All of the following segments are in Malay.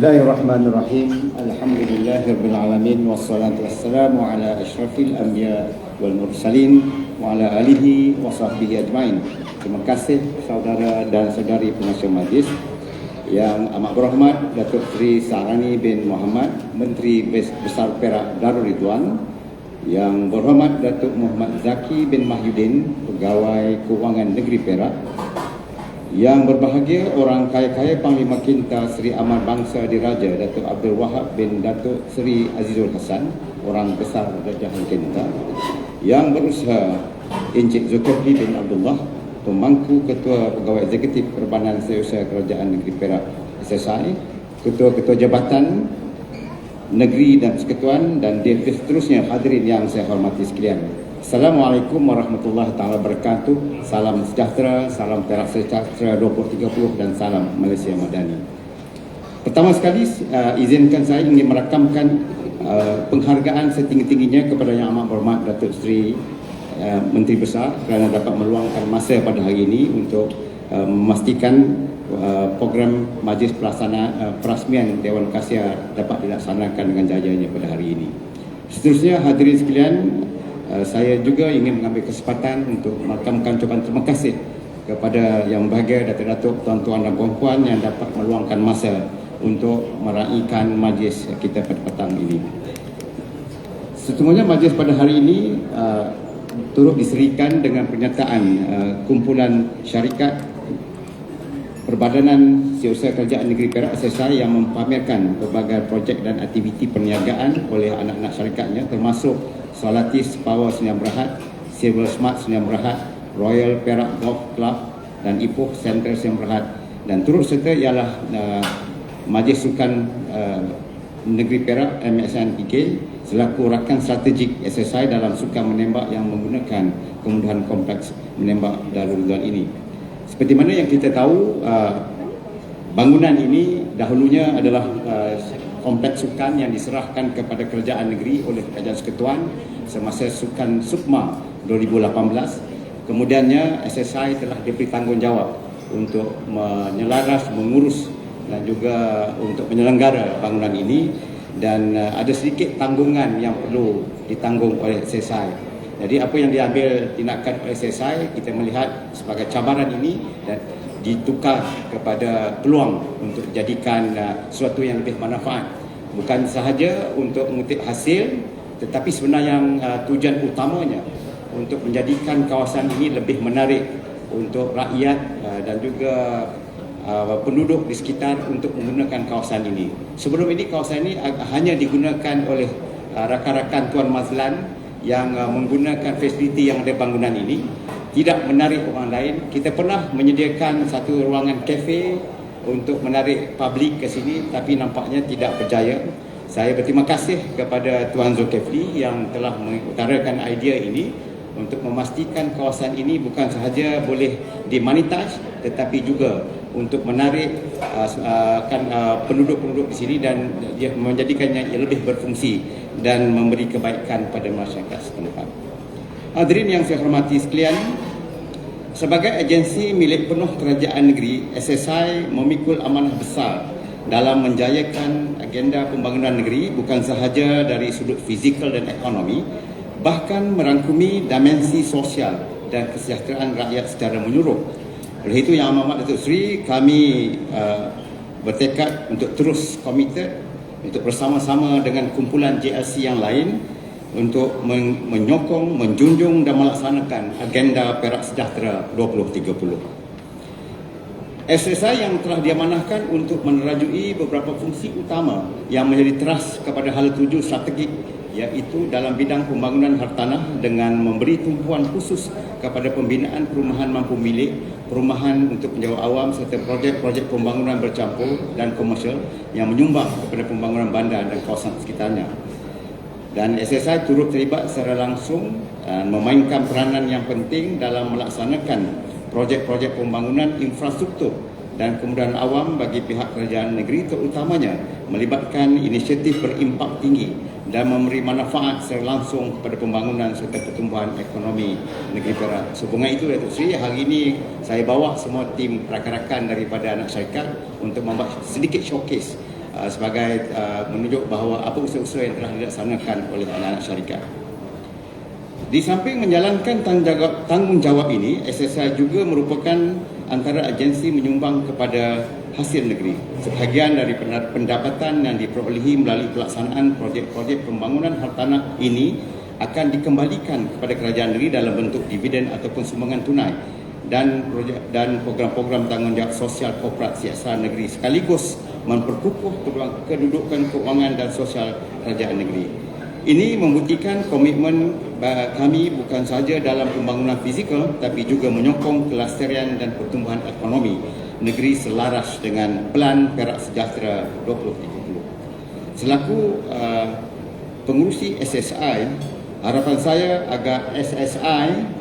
Bismillahirrahmanirrahim. Alhamdulillahirabbil wassalatu wassalamu ala asyrafil anbiya wal mursalin wa ala alihi wa sahbihi ajmain. Terima kasih saudara dan saudari pengasas majlis yang amat berhormat Datuk Seri Sarani bin Muhammad Menteri Besar Perak Darul Ridwan yang berhormat Datuk Muhammad Zaki bin Mahyudin Pegawai Kewangan Negeri Perak yang berbahagia orang kaya-kaya Panglima Kinta Seri Aman Bangsa Diraja Datuk Abdul Wahab bin Datuk Seri Azizul Hasan orang besar Rajahan Kinta yang berusaha Encik Zulkifli bin Abdullah pemangku Ketua Pegawai Eksekutif Perbanan Setiausaha Kerajaan Negeri Perak SSI Ketua-Ketua Jabatan Negeri dan Persekutuan dan seterusnya hadirin yang saya hormati sekalian. Assalamualaikum warahmatullahi taala wabarakatuh. Salam sejahtera, salam Perak sejahtera 2030 dan salam Malaysia Madani. Pertama sekali uh, izinkan saya ingin merakamkan uh, penghargaan setinggi-tingginya kepada Yang Amat Berhormat Datuk Seri uh, Menteri Besar kerana dapat meluangkan masa pada hari ini untuk uh, memastikan uh, program Majlis Pelaksana uh, Perasmian Dewan Kasia dapat dilaksanakan dengan jayanya pada hari ini. Seterusnya hadirin sekalian, Eh, saya juga ingin mengambil kesempatan untuk merakamkan ucapan terima kasih kepada yang bahagia Datuk-Datuk, tuan-tuan dan puan-puan yang dapat meluangkan masa untuk meraihkan majlis kita pada petang ini. Sesungguhnya majlis pada hari ini uh, turut diserikan dengan pernyataan uh, kumpulan syarikat Perbadanan Setiausaha Kerajaan Negeri Perak SSI yang mempamerkan berbagai projek dan aktiviti perniagaan oleh anak-anak syarikatnya termasuk Solatis Power Senyam Berhad, Silver Smart Senyam Berhad, Royal Perak Golf Club dan Ipoh Center Senyam Berhad dan turut serta ialah uh, Majlis Sukan uh, Negeri Perak MSNPK selaku rakan strategik SSI dalam sukan menembak yang menggunakan kemudahan kompleks menembak Darul Ridwan ini. Seperti mana yang kita tahu, uh, bangunan ini dahulunya adalah uh, kompleks sukan yang diserahkan kepada kerajaan negeri oleh kerajaan sekutuan semasa sukan Sukma 2018 kemudiannya SSI telah diberi tanggungjawab untuk menyelaras mengurus dan juga untuk menyelenggara bangunan ini. Dan uh, ada sedikit tanggungan yang perlu ditanggung oleh SSI jadi apa yang diambil tindakan oleh SSI kita melihat sebagai cabaran ini dan ditukar kepada peluang untuk jadikan uh, sesuatu yang lebih manfaat bukan sahaja untuk mengutip hasil tetapi sebenarnya yang uh, tujuan utamanya untuk menjadikan kawasan ini lebih menarik untuk rakyat uh, dan juga uh, penduduk di sekitar untuk menggunakan kawasan ini. Sebelum ini kawasan ini hanya digunakan oleh uh, rakan-rakan Tuan Mazlan yang uh, menggunakan fasiliti yang ada bangunan ini tidak menarik orang lain. Kita pernah menyediakan satu ruangan kafe untuk menarik publik ke sini tapi nampaknya tidak berjaya. Saya berterima kasih kepada Tuan Zulkifli yang telah mengutarakan idea ini untuk memastikan kawasan ini bukan sahaja boleh dimonetize tetapi juga untuk menarik uh, uh, kan, uh, penduduk-penduduk di sini dan dia menjadikannya lebih berfungsi dan memberi kebaikan pada masyarakat setempat. Hadirin yang saya hormati sekalian, sebagai agensi milik penuh kerajaan negeri, SSI memikul amanah besar dalam menjayakan agenda pembangunan negeri bukan sahaja dari sudut fizikal dan ekonomi, bahkan merangkumi dimensi sosial dan kesejahteraan rakyat secara menyeluruh. Oleh itu yang amat Datuk Seri, kami uh, bertekad untuk terus komited untuk bersama-sama dengan kumpulan JLC yang lain untuk menyokong, menjunjung dan melaksanakan agenda Perak Sejahtera 2030. SSI yang telah diamanahkan untuk menerajui beberapa fungsi utama yang menjadi teras kepada hal tuju strategik iaitu dalam bidang pembangunan hartanah dengan memberi tumpuan khusus kepada pembinaan perumahan mampu milik, perumahan untuk penjawat awam serta projek-projek pembangunan bercampur dan komersial yang menyumbang kepada pembangunan bandar dan kawasan sekitarnya. Dan SSI turut terlibat secara langsung dan memainkan peranan yang penting dalam melaksanakan projek-projek pembangunan infrastruktur dan kemudahan awam bagi pihak kerajaan negeri terutamanya melibatkan inisiatif berimpak tinggi dan memberi manfaat secara langsung kepada pembangunan serta pertumbuhan ekonomi negeri Perak. Sehubungan itu Datuk Seri, hari ini saya bawa semua tim rakan-rakan daripada anak syarikat untuk membuat sedikit showcase uh, sebagai uh, menunjuk bahawa apa usaha-usaha yang telah dilaksanakan oleh anak-anak syarikat. Di samping menjalankan tanggungjawab, ini, SSI juga merupakan antara agensi menyumbang kepada hasil negeri. Sebahagian dari pendapatan yang diperolehi melalui pelaksanaan projek-projek pembangunan hartanah ini akan dikembalikan kepada kerajaan negeri dalam bentuk dividen ataupun sumbangan tunai dan projek dan program-program tanggungjawab sosial korporat CSR negeri sekaligus memperkukuh kedudukan keuangan dan sosial kerajaan negeri. Ini membuktikan komitmen kami bukan sahaja dalam pembangunan fizikal tapi juga menyokong kelestarian dan pertumbuhan ekonomi negeri selaras dengan Pelan Perak Sejahtera 2030. Selaku uh, pengurusi SSI, harapan saya agar SSI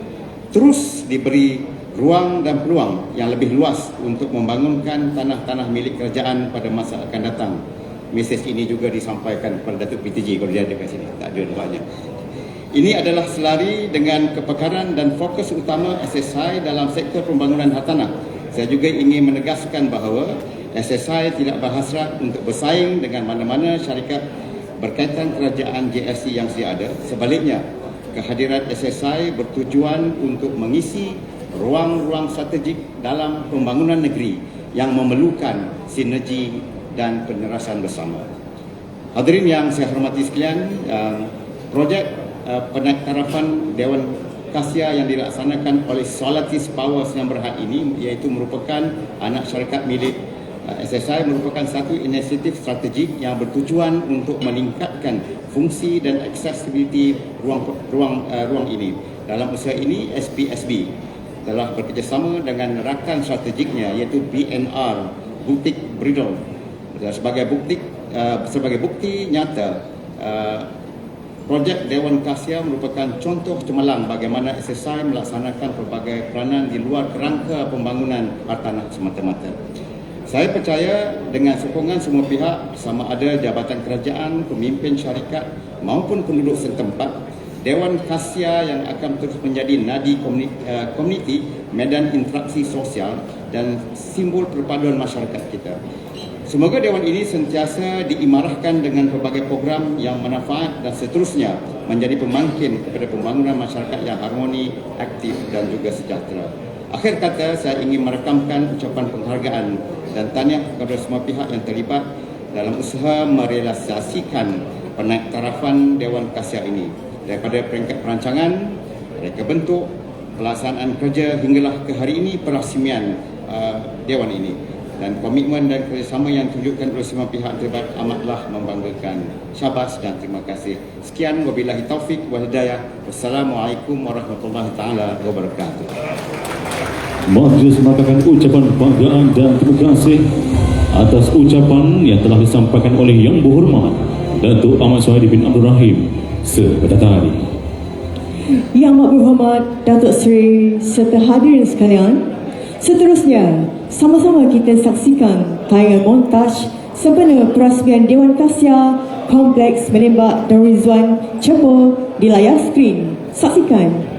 terus diberi ruang dan peluang yang lebih luas untuk membangunkan tanah-tanah milik kerajaan pada masa akan datang mesej ini juga disampaikan kepada Datuk PTJ kalau dia ada kat sini. Tak ada nampaknya. Ini adalah selari dengan kepekaran dan fokus utama SSI dalam sektor pembangunan hartanah. Saya juga ingin menegaskan bahawa SSI tidak berhasrat untuk bersaing dengan mana-mana syarikat berkaitan kerajaan JSC yang sedia ada. Sebaliknya, kehadiran SSI bertujuan untuk mengisi ruang-ruang strategik dalam pembangunan negeri yang memerlukan sinergi dan penyerasan bersama. Hadirin yang saya hormati sekalian, uh, projek uh, penakarapan Dewan Kasia yang dilaksanakan oleh Solatis Power Senang Berhad ini iaitu merupakan anak syarikat milik uh, SSI merupakan satu inisiatif strategik yang bertujuan untuk meningkatkan fungsi dan accessibility ruang ruang uh, ruang ini. Dalam usaha ini SPSB telah bekerjasama dengan rakan strategiknya iaitu BNR Boutique Bridal dan sebagai bukti uh, sebagai bukti nyata uh, projek Dewan Kasia merupakan contoh cemerlang bagaimana SSI melaksanakan pelbagai peranan di luar kerangka pembangunan hartanah semata-mata. Saya percaya dengan sokongan semua pihak sama ada jabatan kerajaan, pemimpin syarikat maupun penduduk setempat, Dewan Kasia yang akan terus menjadi nadi komuniti, uh, medan interaksi sosial dan simbol perpaduan masyarakat kita. Semoga Dewan ini sentiasa diimarahkan dengan pelbagai program yang manfaat dan seterusnya menjadi pemangkin kepada pembangunan masyarakat yang harmoni, aktif dan juga sejahtera. Akhir kata, saya ingin merekamkan ucapan penghargaan dan tanya kepada semua pihak yang terlibat dalam usaha merealisasikan penaik tarafan Dewan Kasia ini daripada peringkat perancangan, dari bentuk, pelaksanaan kerja hinggalah ke hari ini perasmian uh, Dewan ini dan komitmen dan kerjasama yang ditunjukkan oleh semua pihak terlibat amatlah membanggakan. Syabas dan terima kasih. Sekian wabillahi taufik wa hidayah. Wassalamualaikum warahmatullahi taala wabarakatuh. Majlis mengatakan ucapan banggaan dan terima kasih atas ucapan yang telah disampaikan oleh Yang Berhormat Datuk Ahmad Suhaidi bin Abdul Rahim sepada tadi. Yang Berhormat Datuk Seri serta hadirin sekalian, Seterusnya, sama-sama kita saksikan tayangan montaj sempena perasmian Dewan Kasia Kompleks Menembak Darul Rizwan Cepo di layar skrin. Saksikan.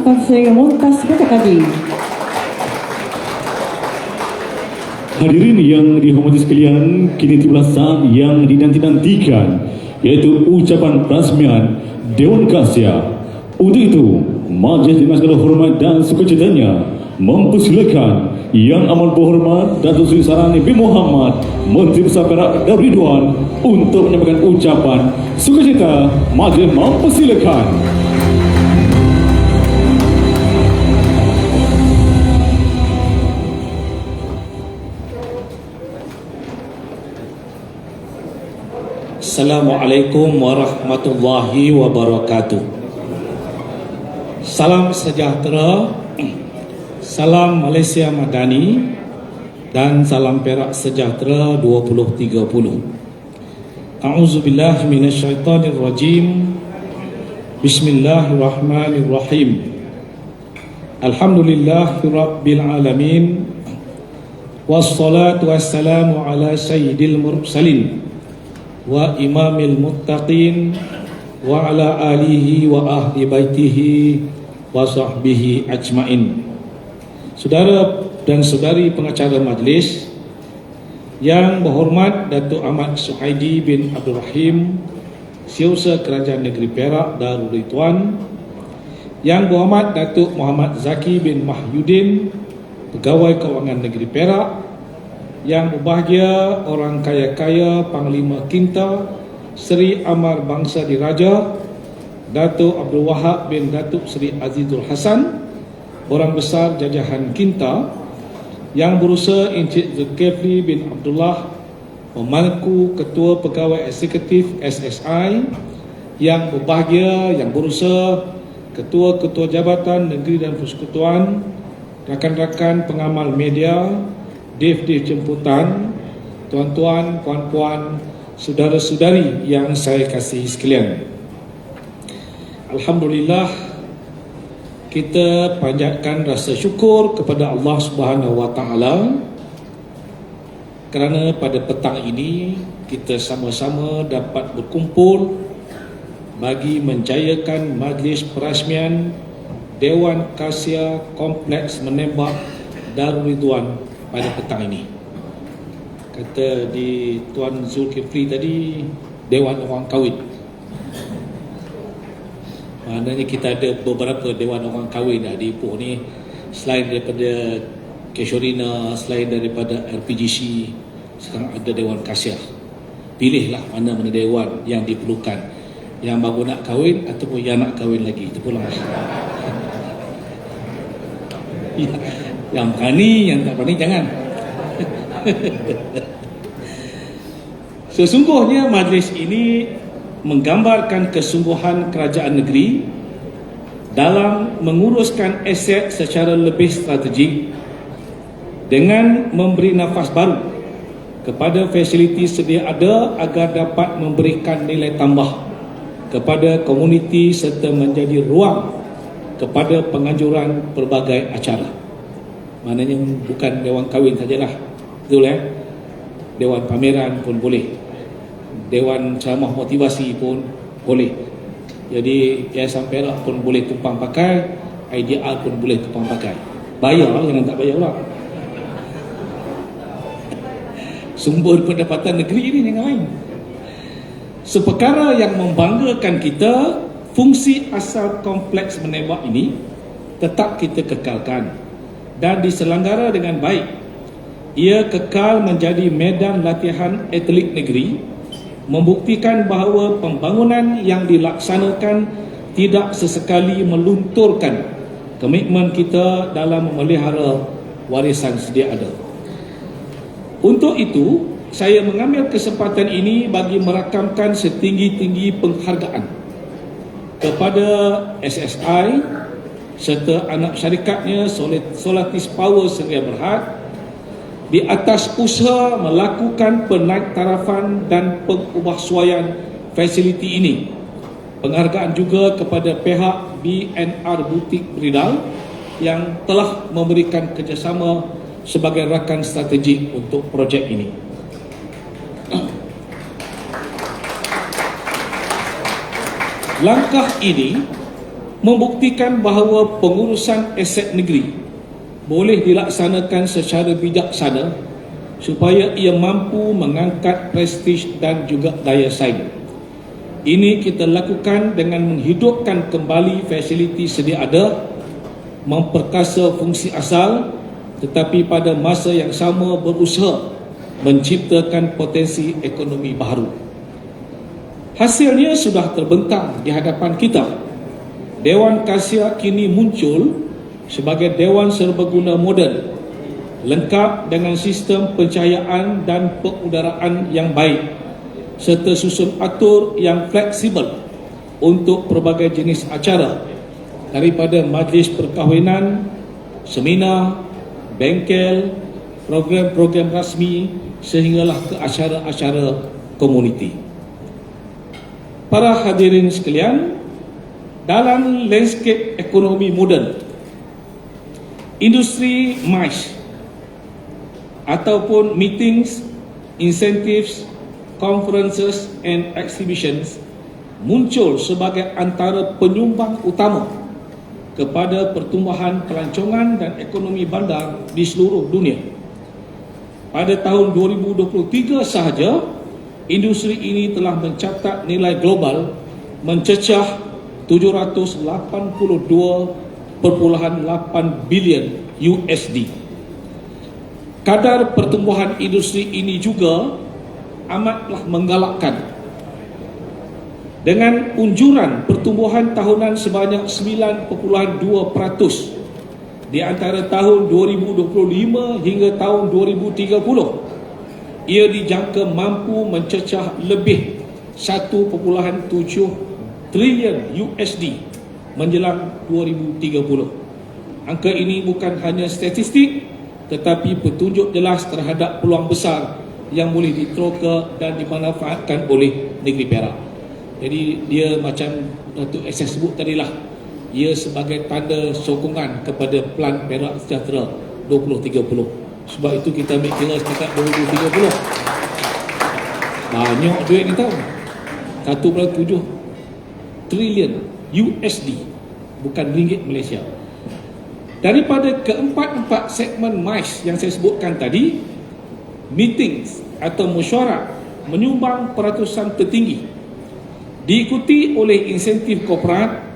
Atas saya montas sebentar tadi. Hadirin yang dihormati sekalian, kini tiba saat yang dinanti-nantikan iaitu ucapan rasmian Dewan Kasya. Untuk itu, majlis dengan segala hormat dan sukacitanya mempersilakan Yang Amat Berhormat Datuk Seri Sarani bin Muhammad Menteri Besar Perak dan Ridwan untuk menyampaikan ucapan sukacita majlis mempersilakan. Assalamualaikum warahmatullahi wabarakatuh. Salam sejahtera, salam Malaysia Madani dan salam Perak sejahtera 2030. A'udzubillahi minasyaitonir rajim. Bismillahirrahmanirrahim. Alhamdulillahirabbil alamin. Wassalatu wassalamu ala sayyidil mursalin wa imamil muttaqin wa ala alihi wa ahli baitihi wa sahbihi ajmain. Saudara dan saudari pengacara majlis yang berhormat Datuk Ahmad Suhaidi bin Abdul Rahim, Siusa Kerajaan Negeri Perak Darul Ridwan, yang berhormat Datuk Muhammad Zaki bin Mahyudin, Pegawai Kewangan Negeri Perak, yang berbahagia orang kaya-kaya Panglima Kinta Seri Amar Bangsa Diraja Datuk Abdul Wahab bin Datuk Seri Azizul Hasan Orang Besar Jajahan Kinta Yang berusaha Encik Zulkifli bin Abdullah Pemangku Ketua Pegawai Eksekutif SSI Yang berbahagia, yang berusaha Ketua-ketua Jabatan Negeri dan Persekutuan Rakan-rakan pengamal media Dev-dev jemputan, tuan-tuan, puan-puan, saudara-saudari yang saya kasih sekalian. Alhamdulillah kita panjatkan rasa syukur kepada Allah Subhanahu Wa Taala kerana pada petang ini kita sama-sama dapat berkumpul bagi menjayakan majlis perasmian Dewan Kasia Kompleks Menembak Darul Ridwan pada petang ini. Kata di Tuan Zulkifli tadi, Dewan Orang Kahwin. Maknanya kita ada beberapa Dewan Orang Kahwin dah di Ipoh ni. Selain daripada Keshorina, selain daripada RPGC, sekarang ada Dewan Kasia. Pilihlah mana-mana Dewan yang diperlukan. Yang baru nak kahwin ataupun yang nak kahwin lagi. Itu pula. Ya yang berani, yang tak berani jangan. Sesungguhnya majlis ini menggambarkan kesungguhan kerajaan negeri dalam menguruskan aset secara lebih strategik dengan memberi nafas baru kepada fasiliti sedia ada agar dapat memberikan nilai tambah kepada komuniti serta menjadi ruang kepada penganjuran pelbagai acara. Maknanya bukan dewan kahwin sajalah. Betul eh? Dewan pameran pun boleh. Dewan ceramah motivasi pun boleh. Jadi Yayasan Perak pun boleh tumpang pakai, IDR pun boleh tumpang pakai. Bayar lah jangan tak bayar pula. Sumber pendapatan negeri ini yang lain. Seperkara yang membanggakan kita, fungsi asal kompleks menembak ini tetap kita kekalkan dan diselenggara dengan baik. Ia kekal menjadi medan latihan atlet negeri membuktikan bahawa pembangunan yang dilaksanakan tidak sesekali melunturkan komitmen kita dalam memelihara warisan sedia ada. Untuk itu, saya mengambil kesempatan ini bagi merakamkan setinggi-tinggi penghargaan kepada SSI serta anak syarikatnya Solatis Power Seria Berhad di atas usaha melakukan penaik tarafan dan pengubahsuaian fasiliti ini. Penghargaan juga kepada pihak BNR Butik Bridal yang telah memberikan kerjasama sebagai rakan strategik untuk projek ini. Langkah ini membuktikan bahawa pengurusan aset negeri boleh dilaksanakan secara bijaksana supaya ia mampu mengangkat prestij dan juga daya saing. Ini kita lakukan dengan menghidupkan kembali fasiliti sedia ada, memperkasa fungsi asal tetapi pada masa yang sama berusaha menciptakan potensi ekonomi baru. Hasilnya sudah terbentang di hadapan kita. Dewan Kasia kini muncul sebagai dewan serbaguna moden lengkap dengan sistem pencahayaan dan pengudaraan yang baik serta susun atur yang fleksibel untuk pelbagai jenis acara daripada majlis perkahwinan, seminar, bengkel, program-program rasmi sehinggalah ke acara-acara komuniti. Para hadirin sekalian, dalam landscape ekonomi moden, industri MICE ataupun meetings, incentives, conferences and exhibitions muncul sebagai antara penyumbang utama kepada pertumbuhan pelancongan dan ekonomi bandar di seluruh dunia. Pada tahun 2023 sahaja, industri ini telah mencatat nilai global mencecah 782.8 bilion USD. Kadar pertumbuhan industri ini juga amatlah menggalakkan dengan unjuran pertumbuhan tahunan sebanyak 9.2% di antara tahun 2025 hingga tahun 2030 ia dijangka mampu mencecah lebih 1.7 trilion USD menjelang 2030 angka ini bukan hanya statistik tetapi petunjuk jelas terhadap peluang besar yang boleh diteroka dan dimanfaatkan oleh negeri Perak. Jadi dia macam Datuk SS sebut tadi lah. Ia sebagai tanda sokongan kepada Plan Perak Sejahtera 2030 sebab itu kita ambil kira setakat 2030 banyak duit ni tahu 1.7 trilion USD bukan ringgit Malaysia daripada keempat-empat segmen MICE yang saya sebutkan tadi meetings atau mesyuarat menyumbang peratusan tertinggi diikuti oleh insentif korporat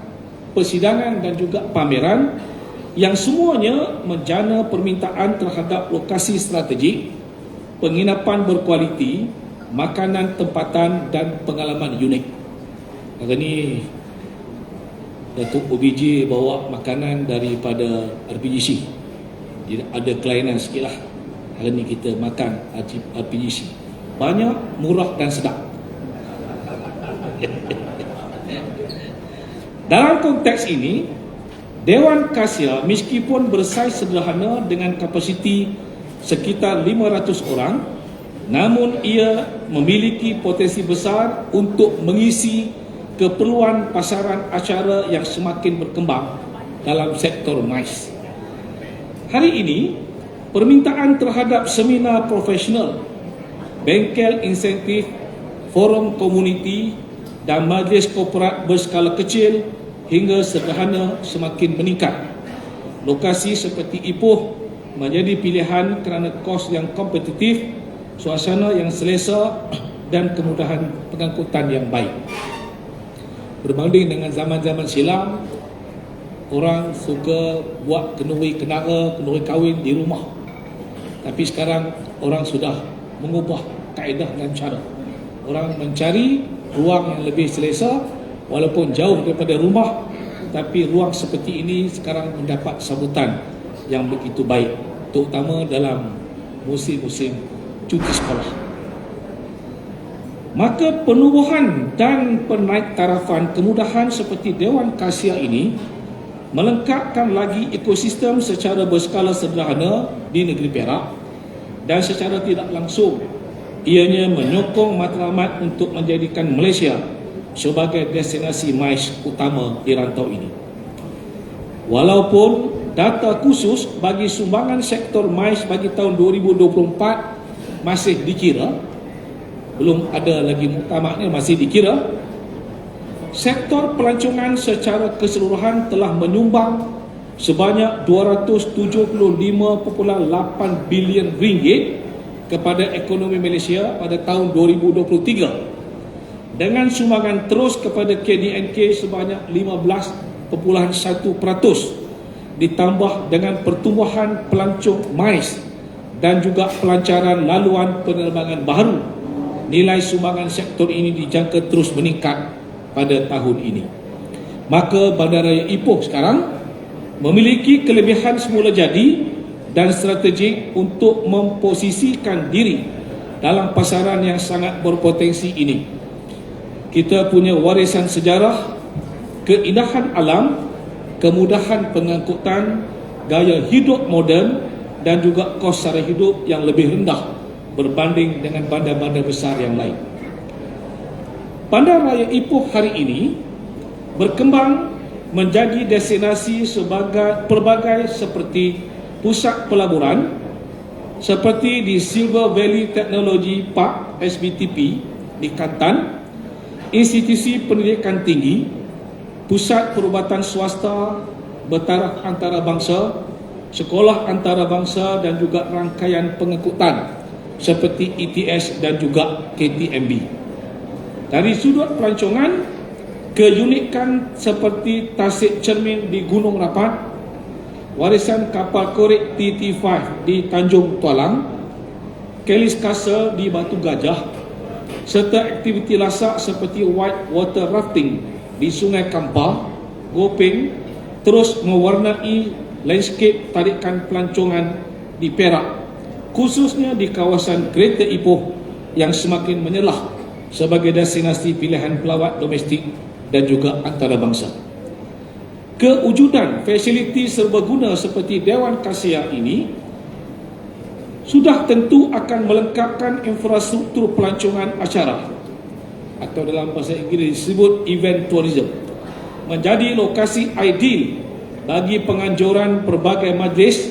persidangan dan juga pameran yang semuanya menjana permintaan terhadap lokasi strategik, penginapan berkualiti, makanan tempatan dan pengalaman unik. Hari ini Datuk OBJ bawa makanan daripada RPGC. Jadi ada kelainan sikit lah. Hari ini kita makan RPGC. Banyak, murah dan sedap. Dalam konteks ini, Dewan Kasia meskipun bersaiz sederhana dengan kapasiti sekitar 500 orang, namun ia memiliki potensi besar untuk mengisi keperluan pasaran acara yang semakin berkembang dalam sektor MICE. Hari ini, permintaan terhadap seminar profesional, bengkel insentif, forum komuniti dan majlis korporat berskala kecil hingga sederhana semakin meningkat. Lokasi seperti Ipoh menjadi pilihan kerana kos yang kompetitif, suasana yang selesa dan kemudahan pengangkutan yang baik. Berbanding dengan zaman-zaman silam, orang suka buat kenuri kenara, kenuri kahwin di rumah. Tapi sekarang orang sudah mengubah kaedah dan cara. Orang mencari ruang yang lebih selesa walaupun jauh daripada rumah tapi ruang seperti ini sekarang mendapat sambutan yang begitu baik terutama dalam musim-musim cuti sekolah maka penubuhan dan penaik tarafan kemudahan seperti Dewan Kasia ini melengkapkan lagi ekosistem secara berskala sederhana di negeri Perak dan secara tidak langsung ianya menyokong matlamat untuk menjadikan Malaysia sebagai destinasi MICE utama di rantau ini. Walaupun data khusus bagi sumbangan sektor MICE bagi tahun 2024 masih dikira, belum ada lagi muktamaknya masih dikira, sektor pelancongan secara keseluruhan telah menyumbang sebanyak 275.8 bilion ringgit kepada ekonomi Malaysia pada tahun 2023 dengan sumbangan terus kepada KDNK sebanyak 15.1% ditambah dengan pertumbuhan pelancong MICE dan juga pelancaran laluan penerbangan baru nilai sumbangan sektor ini dijangka terus meningkat pada tahun ini maka Bandaraya Ipoh sekarang memiliki kelebihan semula jadi dan strategik untuk memposisikan diri dalam pasaran yang sangat berpotensi ini. Kita punya warisan sejarah, keindahan alam, kemudahan pengangkutan, gaya hidup moden dan juga kos sara hidup yang lebih rendah berbanding dengan bandar-bandar besar yang lain. Bandar Raya Ipoh hari ini berkembang menjadi destinasi sebagai pelbagai seperti pusat pelaburan seperti di Silver Valley Technology Park SBTP di Kelantan, institusi pendidikan tinggi, pusat perubatan swasta bertaraf antarabangsa, sekolah antarabangsa dan juga rangkaian pengangkutan seperti ETS dan juga KTMB. Dari sudut pelancongan, keunikan seperti tasik cermin di Gunung Rapat warisan kapal korek TT5 di Tanjung Tualang, Kelis Castle di Batu Gajah, serta aktiviti lasak seperti white water rafting di Sungai Kampar, Gopeng, terus mewarnai landscape tarikan pelancongan di Perak, khususnya di kawasan Greater Ipoh yang semakin menyelah sebagai destinasi pilihan pelawat domestik dan juga antarabangsa. Kewujudan fasiliti serbaguna seperti Dewan Kasia ini sudah tentu akan melengkapkan infrastruktur pelancongan acara atau dalam bahasa Inggeris disebut event tourism menjadi lokasi ideal bagi penganjuran pelbagai majlis,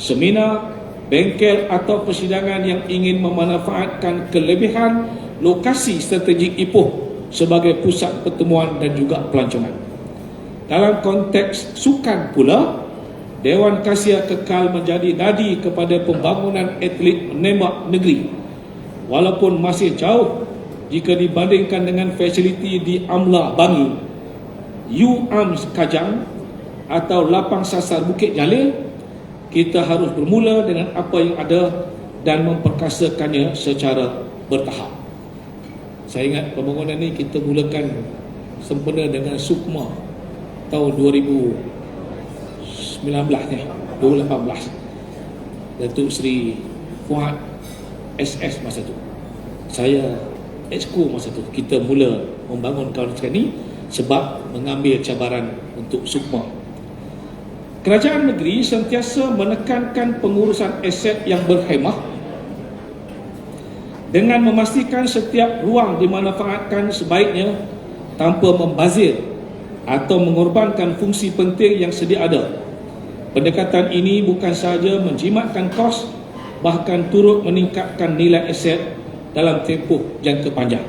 seminar, bengkel atau persidangan yang ingin memanfaatkan kelebihan lokasi strategik Ipoh sebagai pusat pertemuan dan juga pelancongan. Dalam konteks sukan pula, Dewan Kasia kekal menjadi nadi kepada pembangunan atlet menembak negeri. Walaupun masih jauh jika dibandingkan dengan fasiliti di Amla Bangi, UAMS Kajang atau Lapang Sasar Bukit Jalil, kita harus bermula dengan apa yang ada dan memperkasakannya secara bertahap. Saya ingat pembangunan ini kita mulakan sempena dengan Sukma tahun 2019 ni 2018 Datuk Seri Fuad SS masa tu. Saya exco masa tu. Kita mula membangun kawasan sekarang ni sebab mengambil cabaran untuk sukma kerajaan negeri sentiasa menekankan pengurusan aset yang berhemah dengan memastikan setiap ruang dimanfaatkan sebaiknya tanpa membazir atau mengorbankan fungsi penting yang sedia ada. Pendekatan ini bukan sahaja menjimatkan kos bahkan turut meningkatkan nilai aset dalam tempoh jangka panjang.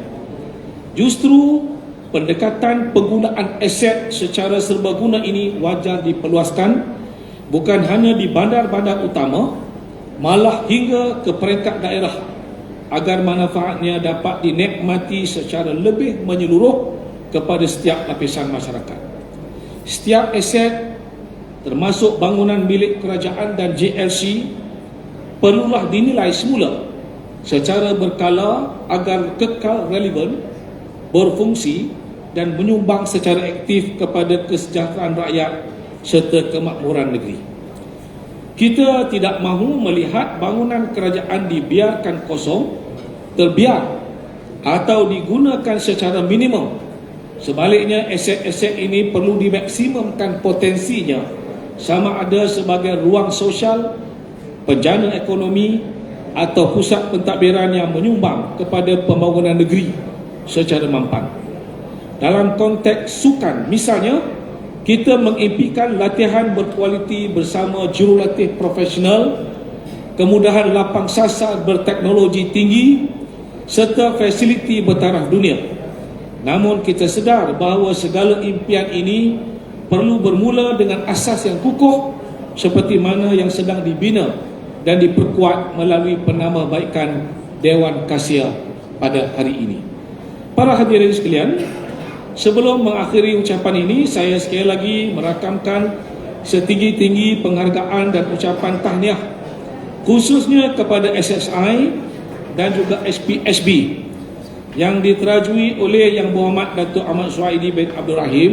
Justru pendekatan penggunaan aset secara serbaguna ini wajar diperluaskan bukan hanya di bandar-bandar utama malah hingga ke peringkat daerah agar manfaatnya dapat dinikmati secara lebih menyeluruh kepada setiap lapisan masyarakat. Setiap aset termasuk bangunan milik kerajaan dan JLC perlulah dinilai semula secara berkala agar kekal relevan, berfungsi dan menyumbang secara aktif kepada kesejahteraan rakyat serta kemakmuran negeri. Kita tidak mahu melihat bangunan kerajaan dibiarkan kosong, terbiar atau digunakan secara minimum Sebaliknya aset-aset ini perlu dimaksimumkan potensinya sama ada sebagai ruang sosial, penjana ekonomi atau pusat pentadbiran yang menyumbang kepada pembangunan negeri secara mampan. Dalam konteks sukan, misalnya, kita mengimpikan latihan berkualiti bersama jurulatih profesional, kemudahan lapang sasar berteknologi tinggi serta fasiliti bertaraf dunia Namun kita sedar bahawa segala impian ini perlu bermula dengan asas yang kukuh seperti mana yang sedang dibina dan diperkuat melalui penambahbaikan Dewan Kasia pada hari ini. Para hadirin sekalian, sebelum mengakhiri ucapan ini, saya sekali lagi merakamkan setinggi-tinggi penghargaan dan ucapan tahniah khususnya kepada SSI dan juga SPSB yang diterajui oleh Yang Berhormat Datuk Ahmad Suhaidi bin Abdul Rahim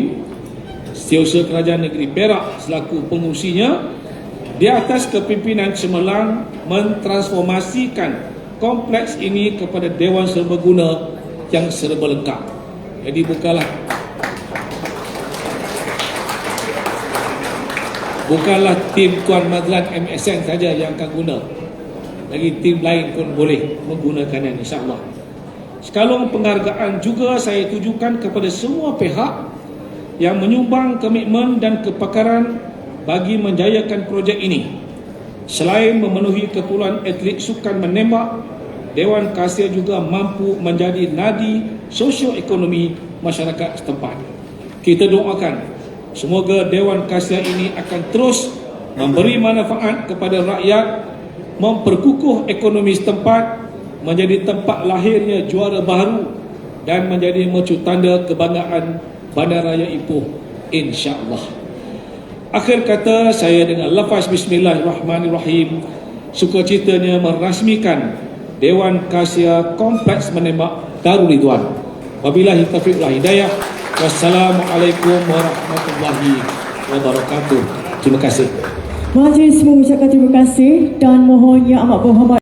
Setiausaha Kerajaan Negeri Perak selaku pengusinya di atas kepimpinan cemerlang mentransformasikan kompleks ini kepada Dewan Serbaguna yang serba lengkap. Jadi bukanlah bukanlah tim Tuan Madlan MSN saja yang akan guna. Lagi tim lain pun boleh menggunakannya insya-Allah. Sekalung penghargaan juga saya tujukan kepada semua pihak yang menyumbang komitmen dan kepakaran bagi menjayakan projek ini. Selain memenuhi keperluan atlet sukan menembak, Dewan Kasia juga mampu menjadi nadi sosioekonomi masyarakat setempat. Kita doakan semoga Dewan Kasia ini akan terus memberi manfaat kepada rakyat, memperkukuh ekonomi setempat, menjadi tempat lahirnya juara baru dan menjadi mercu tanda kebanggaan Bandaraya Ipoh insya-Allah. Akhir kata saya dengan lafaz bismillahirrahmanirrahim sukacitanya merasmikan Dewan Kasia Kompleks Menembak Darul Ridwan. Wabillahi taufiq wal hidayah. Wassalamualaikum warahmatullahi wabarakatuh. Terima kasih. Majlis mengucapkan terima kasih dan mohon Yang Amat Berhormat